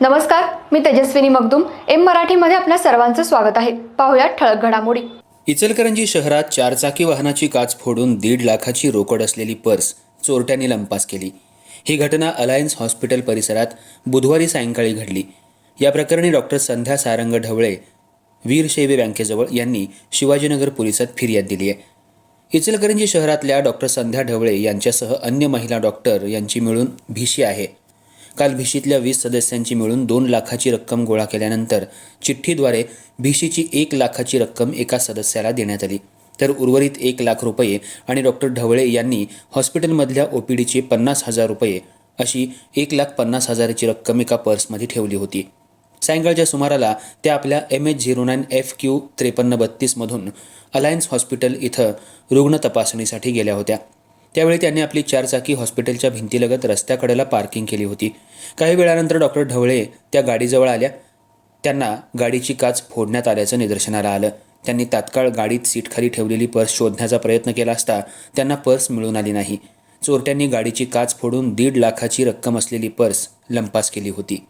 नमस्कार मी तेजस्विनी मगदुम. एम मराठीमध्ये आपल्या सर्वांचं स्वागत आहे. पाहुयात ठळक घडामोडी. इचलकरंजी शहरात चारचाकी वाहनाची काच फोडून दीड लाखाची रोकड असलेली पर्स चोरट्यांनी लंपास केली. ही घटना अलायन्स हॉस्पिटल परिसरात बुधवारी सायंकाळी घडली. या प्रकरणी डॉक्टर संध्या सारंग ढवळे वीरशैवी बँकेजवळ यांनी शिवाजीनगर पोलिसात फिर्याद दिली आहे. इचलकरंजी शहरातल्या डॉक्टर संध्या ढवळे यांच्यासह अन्य महिला डॉक्टर यांची मिळून भीशी आहे. काल भिशीतल्या वीस सदस्यांची मिळून दोन लाखाची रक्कम गोळा केल्यानंतर चिठ्ठीद्वारे भिशीची एक लाखाची रक्कम एका सदस्याला देण्यात आली. तर उर्वरित एक लाख रुपये आणि डॉक्टर ढवळे यांनी हॉस्पिटलमधल्या ओपीडीचे पन्नास हजार रुपये अशी एक लाख पन्नास हजाराची रक्कम एका पर्समध्ये ठेवली होती. सायंकाळच्या सुमाराला त्या आपल्या M H zero nine F Q त्रेपन्न बत्तीसमधून अलायन्स हॉस्पिटल इथं रुग्ण तपासणीसाठी गेल्या होत्या. त्यावेळी त्यांनी आपली चारचाकी हॉस्पिटलच्या भिंतीलगत रस्त्याकडेला पार्किंग केली होती. काही वेळानंतर डॉक्टर ढवळे त्या गाडीजवळ आल्या. त्यांना गाडीची काच फोडण्यात आल्याचं निदर्शनाला आलं. त्यांनी तात्काळ गाडीत सीटखाली ठेवलेली पर्स शोधण्याचा प्रयत्न केला असता त्यांना पर्स मिळून आली नाही. चोरट्यांनी गाडीची काच फोडून दीड लाखाची रक्कम असलेली पर्स लंपास केली होती.